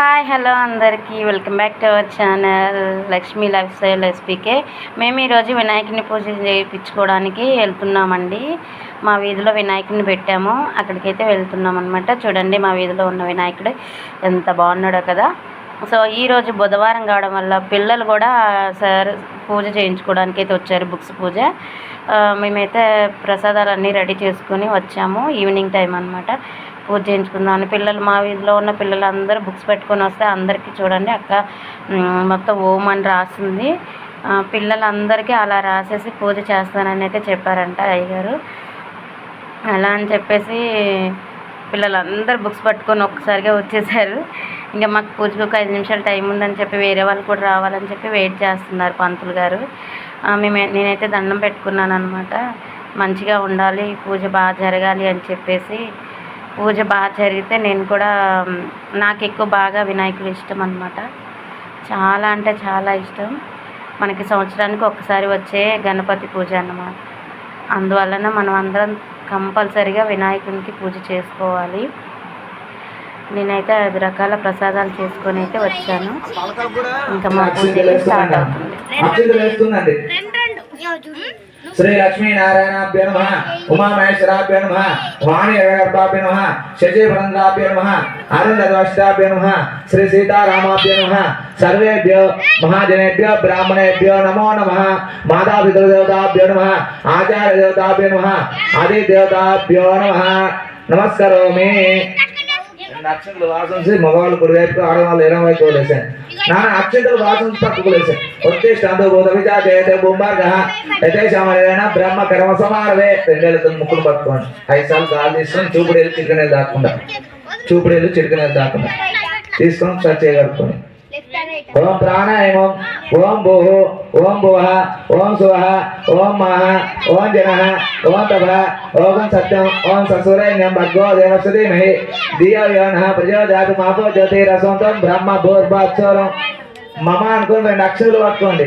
Hi hello అందరికీ. Welcome back to our channel Lakshmi life style SPK మేము ఈరోజు వినాయకుని పూజ చేయించుకోవడానికి వెళ్తున్నామండి. మా వీధిలో వినాయకుడిని పెట్టాము. అక్కడికైతే వెళ్తున్నాం అనమాట చూడండి మా వీధిలో ఉన్న వినాయకుడు ఎంత బాగున్నాడో కదా. సో ఈరోజు బుధవారం కావడం వల్ల పిల్లలు కూడా సార్ పూజ చేయించుకోవడానికి అయితే వచ్చారు బుక్స్ పూజ. Uh, మేమైతే ప్రసాదాలన్నీ రెడీ చేసుకొని వచ్చాము ఈవినింగ్ టైం అనమాట పూజ చేయించుకుందామని పిల్లలు మా వీధిలో ఉన్న పిల్లలందరూ బుక్స్ పెట్టుకొని వస్తే అందరికీ చూడండి అక్క మొత్తం ఓం అని రాసింది. పిల్లలందరికీ అలా రాసేసి పూజ చేస్తానని అయితే చెప్పారంట అయ్యగారు. అలా అని చెప్పేసి పిల్లలందరూ బుక్స్ పట్టుకొని ఒక్కసారిగా వచ్చేసారు. ఇంకా మాకు పూజకు ఒక ఐదు నిమిషాలు టైం ఉందని చెప్పి వేరే వాళ్ళు కూడా రావాలని చెప్పి వెయిట్ చేస్తున్నారు పంతులు గారు. మేము నేనైతే దండం పెట్టుకున్నాను అనమాట మంచిగా ఉండాలి పూజ బాగా జరగాలి అని చెప్పేసి పూజ బాగా జరిగితే నేను కూడా నాకు ఎక్కువ బాగా వినాయకుడు ఇష్టం అనమాట చాలా అంటే చాలా ఇష్టం. మనకి సంవత్సరానికి ఒక్కసారి వచ్చే గణపతి పూజ అన్నమాట. అందువలన మనం అందరం కంపల్సరిగా వినాయకునికి పూజ చేసుకోవాలి. నేనైతే ఐదు రకాల ప్రసాదాలు చేసుకొని అయితే వచ్చాను. ఇంకా మా పూజ స్టార్ట్ అవుతుంది. శ్రీ లక్ష్మీ నారాయణాభ్య నమ ఉమామహేశ్వరాభ్య నమ వాణి గర్భాభ్య నమ శశి భరంద్రాభ్య నమ అరుంధద్వష్టాభ్య నమ శ్రీ సీతారామాభ్య నమ సర్వేభ్యో మహాజనేభ్యో బ్రాహ్మణేభ్యో నమో నమ మాతాపితృదేవతాభ్యో నమ ఆచార్య దేవతాభ్యో నమ ఆది దేవతాభ్యో నమ నమస్కరోమి అక్షంతలు వాసంసి మగవాళ్ళు కుడి వైపు ఆడవాళ్ళు ఎడం వైపు వదిలేశాను నానా అక్షంతలు వాసన పక్కకు వదిలేశాను ఉత్తిష్టాంతో భూత భూమార్గ యథేశామరేణ బ్రహ్మ కర్మ సమారవే రెండేళ్ళతో ముక్కులు పట్టుకోండి ఐదు సార్లు గాలి తీసుకొని చూపుడేళ్ళు చిరుకనేది దాక్కుండా చూపుడేళ్ళు చిరుకనేది దాక్కుండా తీసుకొని ఒకసారి చేయగలుగుకొని ఓం ప్రాణాయామం ఓం భూ ఓం భువ ఓం శువ ఓం మహ ఓం జన ఓం తప ఓం సత్యం ఓం ససూరైన్యం భగవో దేవస్య ధీమహి ధియో యో నః ప్రచోదయాత్ మాపో జ్యోతిరసంతం బ్రహ్మ భూర్భాత్సోరం. మమ అనుకుని రెండు అక్షరాలు పట్టుకోండి.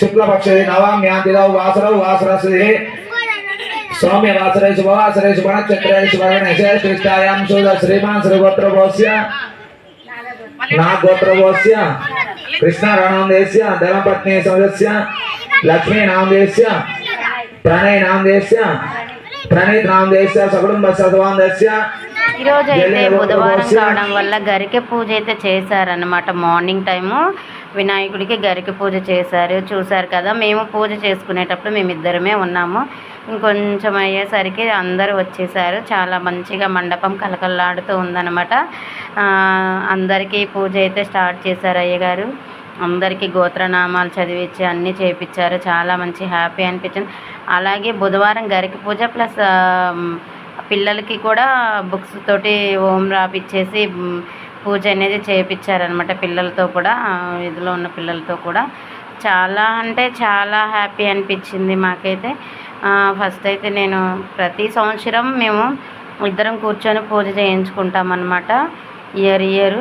శుక్లపక్షే నవామ్యాంతిలో వాసరౌ వాసరస్వి సౌమ్య వాసరే శుభవాసరే శుభనక్షత్రే శుభగణేశే కృష్ణాయాం శూద శ్రీమాన్ శ్రీగోత్రభోస్య నా గోత్రభోస్య కృష్ణ రణాందేశ్య ధనపత్ని సదస్య లక్ష్మీ నామదేశ్య ప్రణయ్ నామదేశ్య ప్రణీత్ నామదేశ్య సకుటుంబ సద్వాందస్య ఈరోజు అయితే బుధవారం కావడం వల్ల గరికె పూజ అయితే చేశారనమాట మార్నింగ్ టైము వినాయకుడికి గరికె పూజ చేశారు. చూశారు కదా మేము పూజ చేసుకునేటప్పుడు మేమిద్దరమే ఉన్నాము. ఇంకొంచెం అయ్యేసరికి అందరూ వచ్చేసారు. చాలా మంచిగా మండపం కలకల్లాడుతూ ఉందన్నమాట. ఆ, అందరికీ పూజ అయితే స్టార్ట్ చేశారు అయ్యగారు. అందరికీ గోత్రనామాలు చదివించి అన్నీ చేయించారు చాలా మంచి హ్యాపీ అనిపించింది. అలాగే బుధవారం గరికి పూజ ప్లస్ పిల్లలకి కూడా బుక్స్ తోటి ఓం రాపిచ్చేసి పూజ అనేది చేయించారనమాట పిల్లలతో కూడా ఇదిలో ఉన్న పిల్లలతో కూడా. చాలా అంటే చాలా హ్యాపీ అనిపించింది మాకైతే. ఫస్ట్ అయితే నేను ప్రతి సంవత్సరం మేము ఇద్దరం కూర్చొని పూజ చేయించుకుంటాం అనమాట ఇయర్ ఇయర్.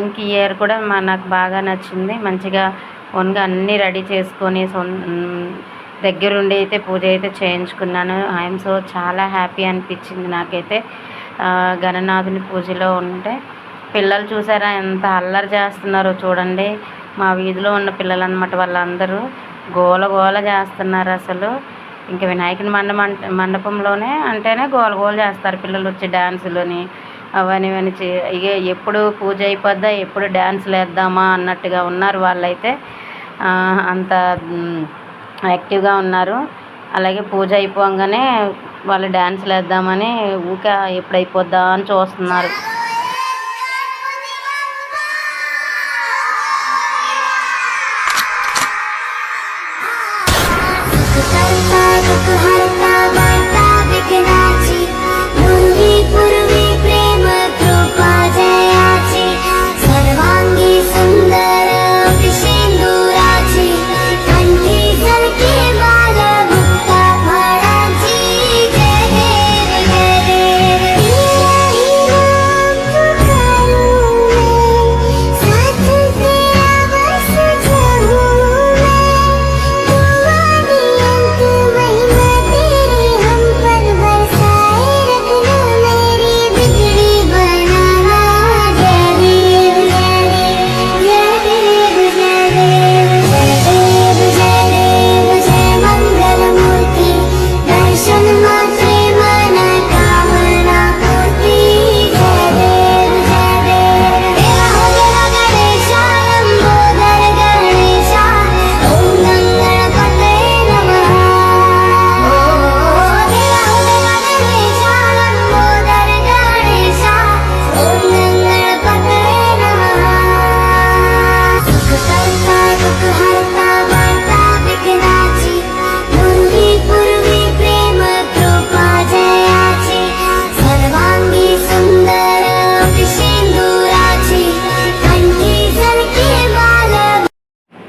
ఇంక ఇయర్ కూడా మా నాకు బాగా నచ్చింది. మంచిగా ఓన్గా అన్నీ రెడీ చేసుకొని సొం దగ్గరుండి అయితే పూజ అయితే చేయించుకున్నాను. ఐఎమ్ సో చాలా హ్యాపీ అనిపించింది నాకైతే. గణనాథుని పూజలో ఉంటే పిల్లలు చూసారా ఎంత అల్లరి చేస్తున్నారో చూడండి. మా వీధిలో ఉన్న పిల్లలు అనమాట వాళ్ళందరూ గోల గోల చేస్తున్నారు అసలు. ఇంకా వినాయకుని మండపం మండపంలోనే అంటేనే గోల గోల చేస్తారు పిల్లలు వచ్చి డ్యాన్సులని అవన్నీ ఇవన్నీ చే ఇక ఎప్పుడు పూజ అయిపోద్దా ఎప్పుడు డ్యాన్సులు వేద్దామా అన్నట్టుగా ఉన్నారు వాళ్ళైతే. అంత యాక్టివ్గా ఉన్నారు. అలాగే పూజ అయిపోగానే వాళ్ళు డ్యాన్సులు వేద్దామని ఊరికే ఎప్పుడు అయిపోద్దా అని చూస్తున్నారు.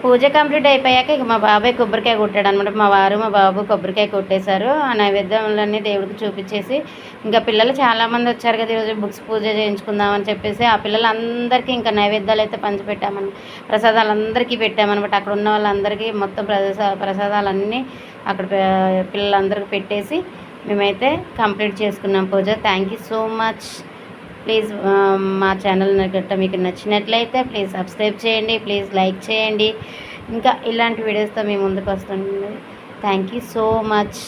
పూజ కంప్లీట్ అయిపోయాక ఇక మా బాబాయ్ కొబ్బరికాయ కొట్టాడు అనమాట మా వారు మా బాబు కొబ్బరికాయ కొట్టేశారు. ఆ నైవేద్యంలన్నీ దేవుడికి చూపించేసి ఇంకా పిల్లలు చాలామంది వచ్చారు కదా ఈరోజు బుక్స్ పూజ చేయించుకుందామని చెప్పేసి. ఆ పిల్లలందరికీ ఇంకా నైవేద్యాలు అయితే పంచిపెట్టామని ప్రసాదాలు అందరికీ పెట్టామన్నమాట అక్కడ ఉన్న వాళ్ళందరికీ మొత్తం ప్రసాద ప్రసాదాలన్నీ అక్కడ పిల్లలందరికీ పెట్టేసి మేమైతే కంప్లీట్ చేసుకున్నాం పూజ. Thank you so much. Please మా ఛానల్ గట్ట మీకు నచ్చినట్లయితే ప్లీజ్ సబ్స్క్రైబ్ చేయండి ప్లీజ్ లైక్ చేయండి. ఇంకా ఇలాంటి వీడియోస్తో మీ ముందుకు వస్తుంది థ్యాంక్ యూ సో మచ్